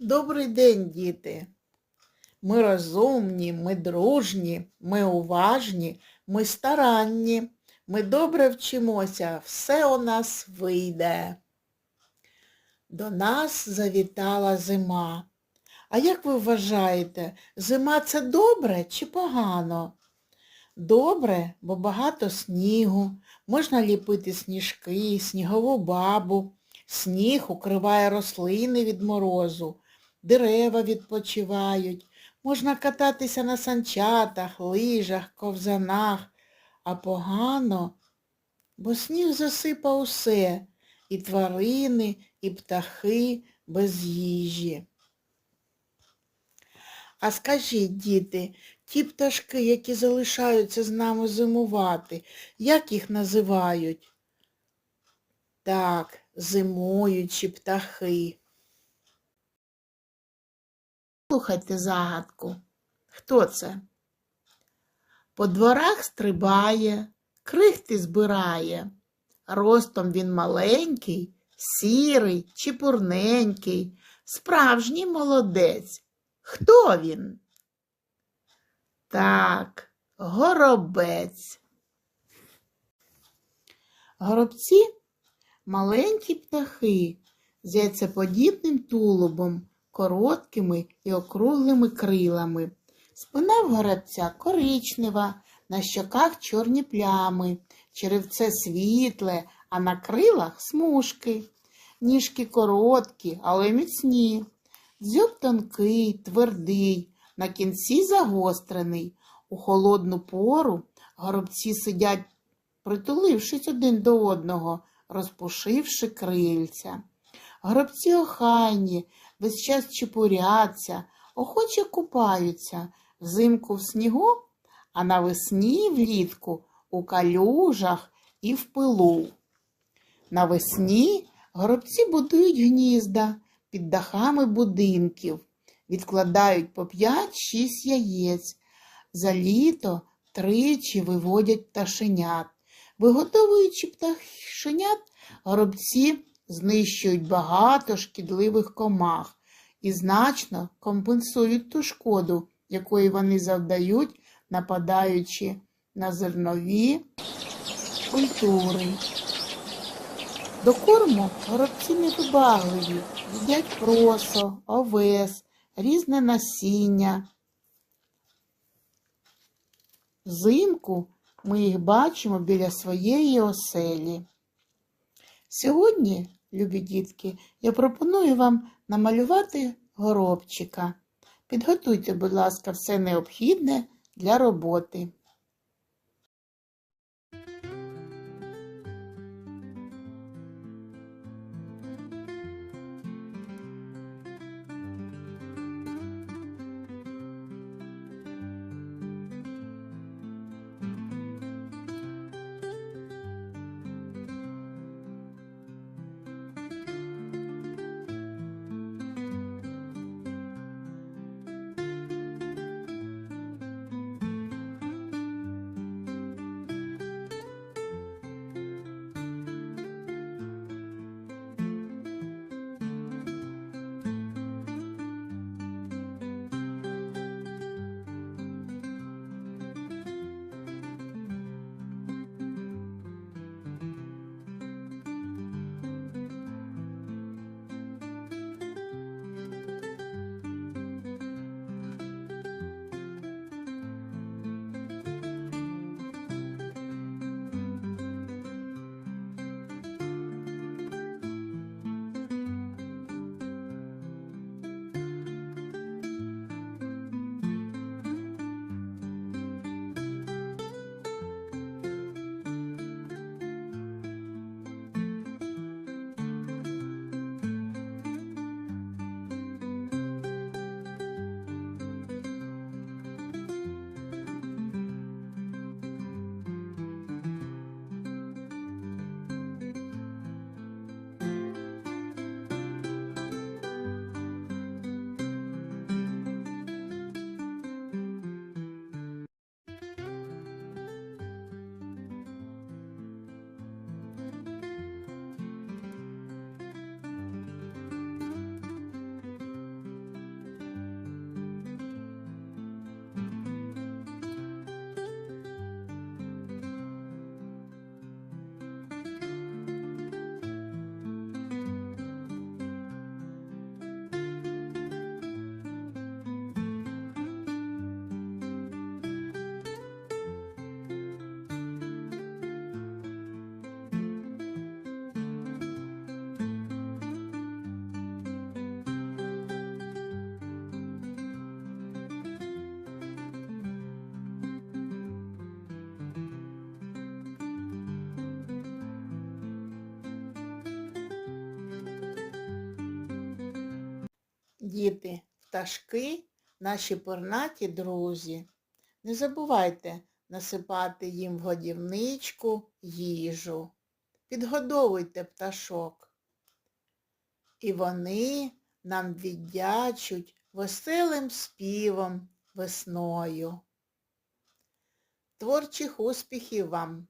Добрий день, діти. Ми розумні, ми дружні, ми уважні, ми старанні, ми добре вчимося, все у нас вийде. До нас завітала зима. А як ви вважаєте, зима це добре чи погано? Добре, бо багато снігу, можна ліпити сніжки, снігову бабу. Сніг укриває рослини від морозу, дерева відпочивають, можна кататися на санчатах, лижах, ковзанах, а погано, бо сніг засипав усе, і тварини, і птахи без їжі. А скажіть, діти, ті пташки, які залишаються з нами зимувати, як їх називають? Так, зимуючі птахи. Слухайте загадку. Хто це? По дворах стрибає, крихти збирає. Ростом він маленький, сірий, чепурненький, справжній молодець. Хто він? Так, горобець. Горобці маленькі птахи з яйцеподібним тулубом, короткими і округлими крилами. Спина в горобця коричнева, на щоках чорні плями, черевце світле, а на крилах смужки. Ніжки короткі, але міцні. Дзьоб тонкий, твердий, на кінці загострений. У холодну пору горобці сидять, притулившись один до одного, розпушивши крильця. Горобці охайні, весь час чепуряться, охоче купаються, взимку в снігу, а навесні влітку у калюжах і в пилу. Навесні горобці будують гнізда під дахами будинків, відкладають по 5-6 яєць. За літо тричі виводять пташенят. Виготовуючи пташенят, горобці знищують багато шкідливих комах і значно компенсують ту шкоду, якої вони завдають, нападаючи на зернові культури. До корму горобці невибагливі, їдять просо, овес, різне насіння. Взимку ми їх бачимо біля своєї оселі. Сьогодні, любі дітки, я пропоную вам намалювати горобчика. Підготуйте, будь ласка, все необхідне для роботи. Діти, пташки, наші пернаті друзі. Не забувайте насипати їм в годівничку їжу. Підгодовуйте пташок. І вони нам віддячуть веселим співом весною. Творчих успіхів вам,